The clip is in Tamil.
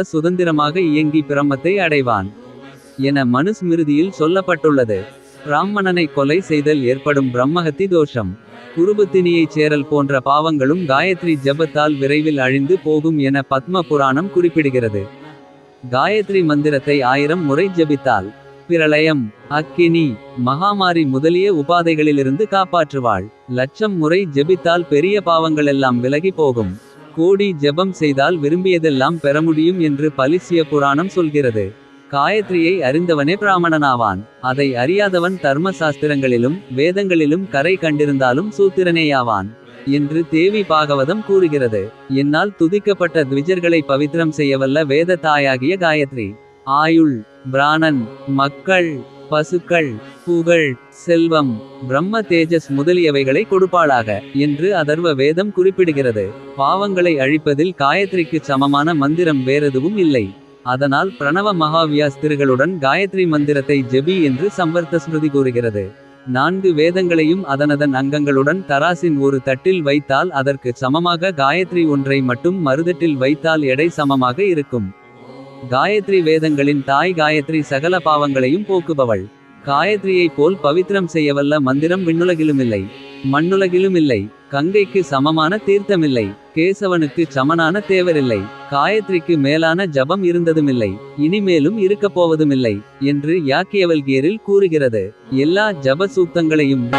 சுதந்திரமாக இயங்கி பிரம்மத்தை அடைவான். என மனுஸ்மிருதியில் சொல்லப்பட்டுள்ளது. பிராமணனை கொலை செய்தல் ஏற்படும் பிரம்மஹத்தி தோஷம். குருபத்தினியைச் சேரல் போன்ற பாவங்களும் காயத்ரி ஜபத்தால் விரைவில் அழிந்து போகும் என பத்ம புராணம் குறிப்பிடுகிறது. காயத்ரி மந்திரத்தை ஆயிரம் முறை ஜபித்தால் பிரளயம் அக்கினி மகாமாரி முதலிய உபாதைகளிலிருந்து காப்பாற்றுவாள். லட்சம் முறை ஜெபித்தால் பெரிய பாவங்களெல்லாம் விலகி போகும். கோடி ஜெபம் செய்தால் விரும்பியதெல்லாம் பெற முடியும் என்று பலிசிய புராணம் சொல்கிறது. காயத்ரியை அறிந்தவனே பிராமணனாவான். அதை அறியாதவன் தர்ம சாஸ்திரங்களிலும் வேதங்களிலும் கரை கண்டிருந்தாலும் சூத்திரனேயாவான் என்று தேவி பாகவதம் கூறுகிறது. என்னால் துதிக்கப்பட்ட த்விஜர்களை பவித்திரம் செய்யவல்ல வேத தாயாகிய காயத்ரி. ஆயுள் பிராணன் மக்கள் பசுக்கள் புகழ் செல்வம் பிரம்ம தேஜஸ் முதலியவைகளை கொடுப்பாளாக என்று அதர்வ வேதம் குறிப்பிடுகிறது. பாவங்களை அழிப்பதில் காயத்ரிக்கு சமமான மந்திரம் வேறெதுவும் இல்லை. அதனால் பிரணவ மகாவியாஸ்திரிகளுடன் காயத்ரி மந்திரத்தை ஜெபி என்று சம்பர்த்த ஸ்மிருதி கூறுகிறது. நான்கு வேதங்களையும் அதனதன் அங்கங்களுடன் தராசின் ஒரு தட்டில் வைத்தால் அதற்கு சமமாக காயத்ரி ஒன்றை மட்டும் மறுதட்டில் வைத்தால் எடை சமமாக இருக்கும். காயத்ரி வேதங்களின் தாய் காயத்ரி சகல பாவங்களையும் போக்குபவள். காயத்ரியைப் போல் பவித்ரம் செய்யவல்ல மந்திரம் விண்ணுலகிலுமில்லை. மண்ணுலகிலுமில்லை. கங்கைக்கு சமமான தீர்த்தமில்லை. கேசவனுக்கு சமனான தேவரில்லை. காயத்ரிக்கு மேலான ஜபம் இருந்ததுமில்லை. இனிமேலும் இருக்கப் போவதுமில்லை. என்று யாக்கியவல்கியரில் கூறுகிறது. எல்லா ஜப சூக்தங்களையும்